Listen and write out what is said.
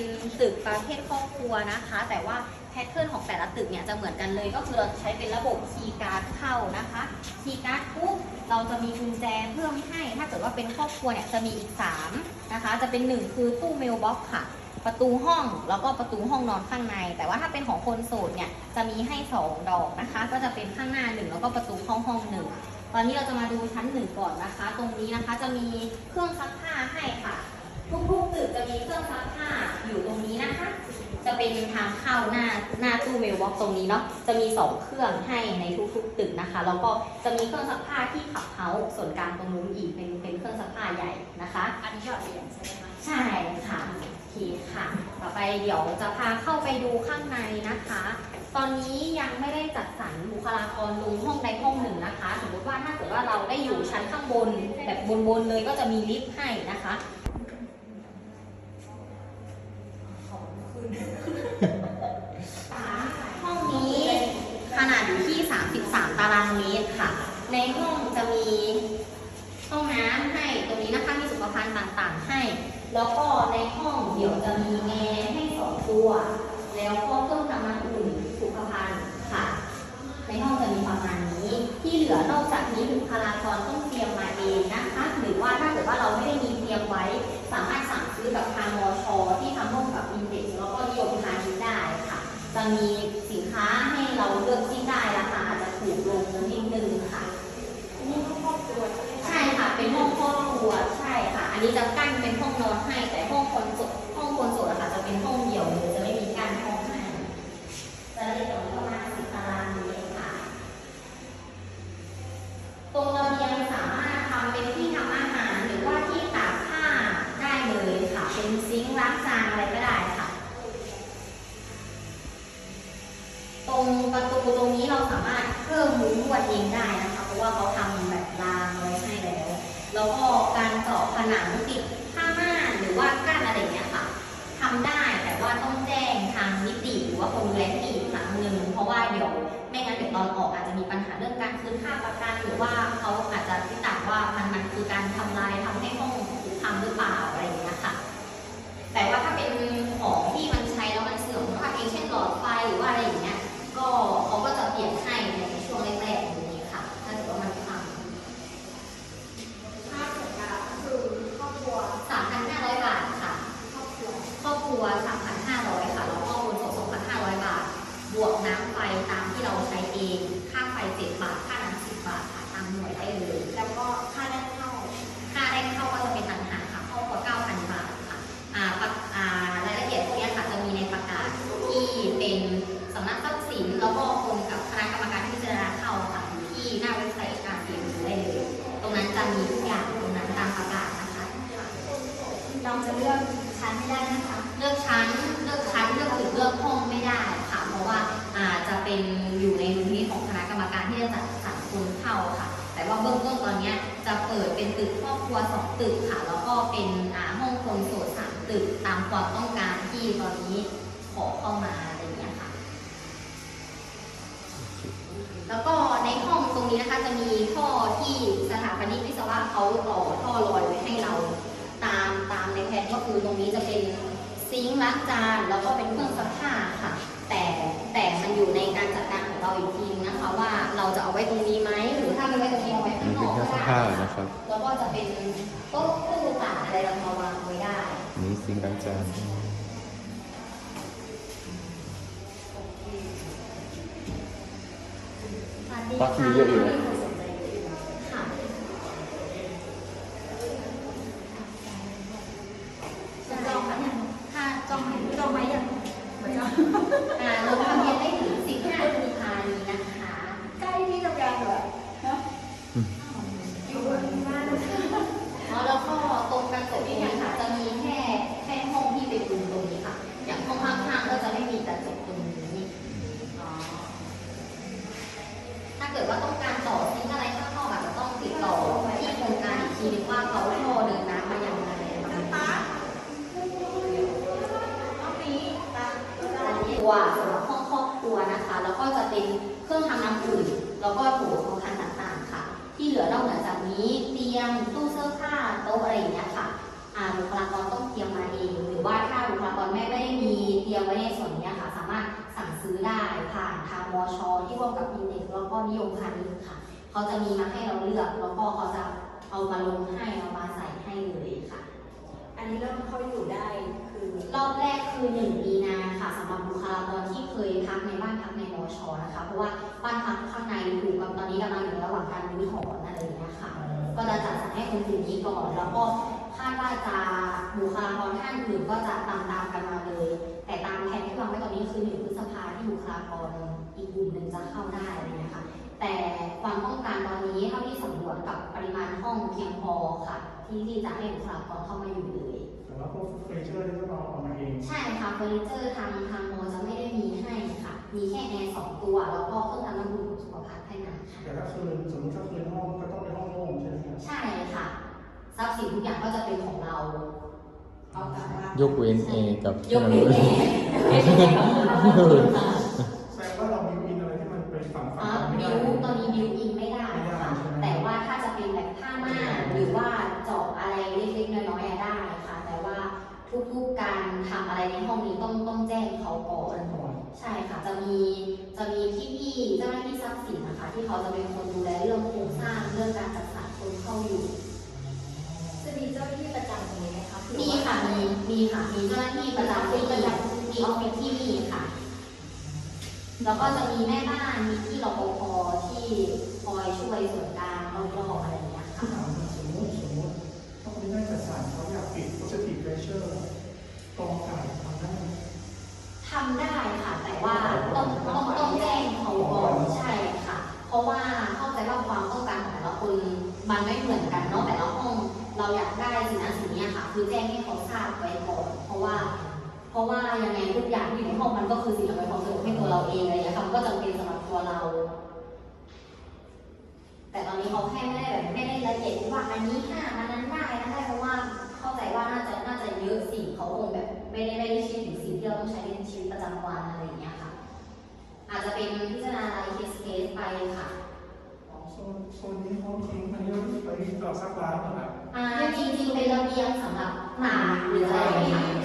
เป็นตึกประเภทครอบครัวนะคะ แต่ว่าแพทเทิร์นของแต่ละตึกเนี่ยจะเหมือนกันเลย ก็คือเราใช้เป็นระบบคีย์การ์ดเข้านะคะคีย์การ์ดปุ๊บเราจะมีกุญแจเพิ่มให้ ถ้าเกิดว่าเป็นครอบครัวเนี่ยจะมีอีก3นะคะ จะเป็น 1 คือตู้เมลบ็อกค่ะ ประตูห้องแล้วก็ประตูห้องนอนข้างใน แต่ว่าถ้าเป็นของคนโสดเนี่ยจะมีให้ 2 ดอกนะคะ ก็จะเป็นข้างหน้าหนึ่งแล้วก็ประตูเข้าห้องหนึ่งตอนนี้เราจะมาดูชั้นหนึ่งก่อนนะคะ ตรงนี้นะคะจะมีเครื่องซักผ้าให้ค่ะ ทุกๆตึกจะมีเครื่องซักผ้าอยู่ตรงนี้นะคะ จะ เป็นทางเข้าหน้าหน้าตู้เมลบ็อกซ์ตรงนี้เนาะจะมี 2 เครื่องให้ในทุกๆ ตึกนะคะ แล้วก็จะมีเครื่องซักผ้าที่ขับเฮาส์ส่วนกลางตรงนู้นอีกเป็นเป็นเครื่องซักผ้าใหญ่นะคะ อันนี้หยอดเหรียญใช่ไหมคะใช่ค่ะโอเคค่ะ ต่อไปเดี๋ยวจะพาเข้าไปดูข้างในนะคะ ตอนนี้ยังไม่ได้จัดสรรบุคลากรลงห้องใดห้องหนึ่งนะคะ สมมติว่าถ้าเกิดว่าเราได้อยู่ชั้นข้างบนแบบบนๆเลยก็จะมีลิฟต์ให้นะคะ ห้องนี้ขนาดอยู่ที่ 33 ตารางเมตรค่ะ ในห้องจะมีห้องน้ำให้ตรงนี้นะคะมีสุขภัณฑ์ ต่างๆให้ แล้วก็ในห้องเดี๋ยวจะมีแอร์ให้สองตัว แล้วก็เครื่องทำน้ำอุ่นสุขภัณฑ์ค่ะ ในห้องจะมีประมาณนี้ ที่เหลือนอกจากนี้บุคลากรต้องเตรียมมาเองนะคะ หรือว่าถ้าเกิดว่าเราไม่ได้มีเตรียมไว้ สามารถสั่งซื้อกับทางมอชที่ทำร่วมกับอินเด็กแล้วก็นิยมพาณิชย์ได้ค่ะ จะมี นนี้จะกั้นเป็นห้องนอนให้ แต่ห้องคนโสดห้องคนโสดอะค่ะจะเป็นห้องเดี่ยวเลยจะไม่มีกั้นห้องให้จะได้ตรงประมาณสิบตารางเมตรค่ะ ตรงระเบียงสามารถทำเป็นที่ทำอาหารหรือว่าที่ตากผ้าได้เลยค่ะ เป็นซิงค์ล้างจานอะไรก็ได้ค่ะ ตรงประตูตรงนี้เราสามารถเพิ่มมุ้งลวดเองได้นะคะ เพราะว่าเขาทำแบบรางไว้ให้แล้ว แล้วก็การเจาะผนังติดผ้าม่านหรือว่ากั้นอะไรเงี้ยค่ะทำได้แต่ว่าต้องแจ้งทางนิติหรือว่าคนดูแลที่อีกครั้งหนึ่งเพราะว่าเดี๋ยวไม่งั้นเดี๋ยวตอนออกอาจจะมีปัญหาเรื่องการคืนค่าประกันหรือว่าเขาอาจจะติดต่างว่ามันมันคือการทำลายทำให้ห้องถูกทำหรือเปล่าอะไรอย่างเงี้ยค่ะ แต่ว่าถ้าเป็นของที่มันใช้แล้วมันเสื่อมถ้าเองเช่นหลอดไฟหรือว่าอะไรอย่างเงี้ย ก็เขาก็จะเปลี่ยนให้ในช่วงแรกๆอย่างนี้ค่ะ ถ้าเกิดว่ามันพัง ค่าส่วนกลางก็คือครอบครัว 3,500 บาทค่ะ ครอบครัว ครอบครัว 3,500 ค่ะ แล้วก็บนสด2,500 บาท บวก น้ำไฟตามที่เราใช้เองค่าไฟ7บาท ค่าน้ำ10บาทค่ะตามหน่วยได้เลย แล้วก็ค่าแรกเข้า ค่าแรกเข้าก็จะเป็นต่างหากค่ะครอบครัว9,000บาทค่ะอ่าประอ่ารายละเอียดพวกเนี้ยค่ะจะมีในประกาศที่เป็นสำนักทรัพย์สินแล้วก็กรมกับคณะกรรมการพิจารณาเข้าค่ะอยู่ที่หน้าเว็บไซต์การเรียนรู้ได้เลย ตรงนั้นจะมีทุกอย่างตรงนั้นตามประกาศนะคะ เราจะเลือกชั้นไม่ได้นะคะ เลือกชั้นเลือกชั้น การที่จะจัดสรรคนเข้าค่ะ แต่ว่าเบื้องต้นตอนนี้จะเปิดเป็นตึกครอบครัวสองตึกค่ะ แล้วก็เป็นห้องคนโสดสามตึกตามความต้องการที่ตอนนี้ขอเข้ามาอะไรอย่างเงี้ยค่ะ แล้วก็ในห้องตรงนี้นะคะจะมีท่อที่สถาปนิกวิศวะเขาต่อท่อลอยไว้ให้เรา ตามตามในแผนก็คือตรงนี้จะเป็นซิงค์ล้างจานแล้วก็เป็นเครื่องซักผ้าค่ะ แต่แต่มันอยู่ในการจัดการของเราอีกทีนึงนะคะว่าเราจะเอาไว้ตรงนี้ไหมหรือถ้าไม่ไว้ตรงนี้เอาไว้มัข้านงนเป็นอกเครื่ก็องซักได้ผ้านะครับแล้วก็จะเป็นโต๊ะตู้ตากอะไรเรามาวางไว้ได้อันนี้ซิงค์ล้างจานปักมีเยอะอยู่ เครื่องทำน้ำอุ่นแล้วก็โถโองคานต่างๆค่ะ ที่เหลือนอกเหนือจากนี้เตียงตู้เสื้อผ้าโต๊ะอะไรอย่างเงี้ยค่ะบุคลากรต้องเตรียมมาเอง หรือว่าถ้าบุคลากรไม่ไม่ได้มีเตรียมไว้ในส่วนนี้ค่ะ สามารถสั่งซื้อได้ผ่านทางมช ที่ร่วมกับอินเด็กแล้วก็นิยมพาณิชย์ค่ะ เขาจะมีมาให้เราเลือกแล้วก็เขาจะเอามาลง มชนะคะ เพราะว่าบ้านพักข้างในถูกกับตอนนี้กำลังอยู่ระหว่างการรื้อถอนอะไรอย่างเงี้ยค่ะ ก็จะจัดสรรให้คนกลุ่มนี้ก่อน แล้วก็คาดว่าจะบุคลากรท่านอื่นก็จะตามตามๆกันมาเลย แต่ตามแผนที่วางไว้ตอนนี้คือหนึ่งพฤษภาที่บุคลากรอีกกลุ่มหนึ่งจะเข้าได้อะไรอย่างเงี้ยค่ะ แต่ความต้องการตอนนี้เท่าที่สำรวจกับปริมาณห้องเพียงพอค่ะ ที่ที่จะให้บุคลากรเข้ามาอยู่เลยแต่ว่าพวกเฟอร์นิเจอร์นี่ก็เราเอามาเอง ใช่ค่ะเฟอร์นิเจอร์ทางทางมอจะไม่ได้มีให้ค่ะ มีแค่แอร์สองตัว แล้วก็เครื่องทำน้ำอุ่นสุขภาพให้มาค่ะแต่ถ้าคืนสมมติถ้าคืนห้องก็ต้องเป็นห้องโล่งใช่ไหมครับใช่ค่ะทรัพย์สินทุกอย่างก็จะเป็นของเราเอากลับมายกเว้นเอกับยกเว้นแอร์ไม่ใช่ของเราค่ะ แสดงว่าเรามีวินอะไรที่มันเป็นฝั่งอ่าฝั่งไม่บิได้วตอนนี้บิวอินไม่ได้ค่ะ แต่ว่าถ้าจะเป็นแบบผ้าม่านหรือว่าเจาะอะไรเล็กๆน้อยๆอะได้ค่ะ แต่ว่าทุกๆการทำอะไรในห้องนี้ต้องต้องแจ้งเขาก่อนก่อน ใช่ค่ะจะมีจะมีพี่ๆเจ้าหน้าที่ทรัพย์สินนะคะ ที่เขาจะเป็นคนดูแลเรื่องโครงสร้างเรื่องการจัดสรรคนเข้าอยู่ จะมีเจ้าหน้าที่ประจำตรงนี้ไหมคะมีค่ะมีมีค่ะมีเจ้าหน้าที่ประจำที่ประจำมีออฟฟิศที่มีค่ะ แล้วก็จะมีแม่บ้านมีที่รปภที่คอยช่วยส่วนกลางรอบๆอะไรอย่างเงี้ยค่ะถามว่าสมมติสมมติถ้าคนที่ได้จัดสรรเขาอยากปิด positive pressure กองไก่ทำได้ไหม ทำได้ค่ะ แต่ว่าต้องต้องต้องแจ้งเขาก่อนใช่ค่ะ เพราะว่าเข้าใจว่าความต้องการของแต่ละคนมันไม่เหมือนกันเนาะแต่ละห้องเราอยากได้สิ่งนั้นสิ่งนี้ค่ะ คือแจ้งให้เขาทราบไว้ก่อนเพราะว่า เพราะว่ายังไงทุกอย่างที่อยู่ในห้องมันก็คือสิ่งอำนวยความสะดวกให้ตัวเราเองอะไรอย่างเงี้ยค่ะมันก็จำเป็นสำหรับตัวเรา แต่ตอนนี้เขาแค่ไม่ได้แบบไม่ได้ละเอียดว่าอันนี้ห้าอันนั้นได้นะได้เพราะว่าเข้าใจว่าน่าจะน่าจะเยอะสิ่งเขาคงแบบไม่ได้ไม่ได้คิดถึงสิ่ง ที่เราต้องใช้ในชีวิตประจำวันอะไรอย่างเงี้ยค่ะ อาจจะเป็นพิจารณารายเคสเคสไปค่ะอ๋อโซนโซนนี้เขาทิ้งอันนี้ไปต่อซักล้างเหรอครับอ่าจริงๆเป็นระเบียงสำหรับตากหรืออะไรอย่างเงี้ยค่ะ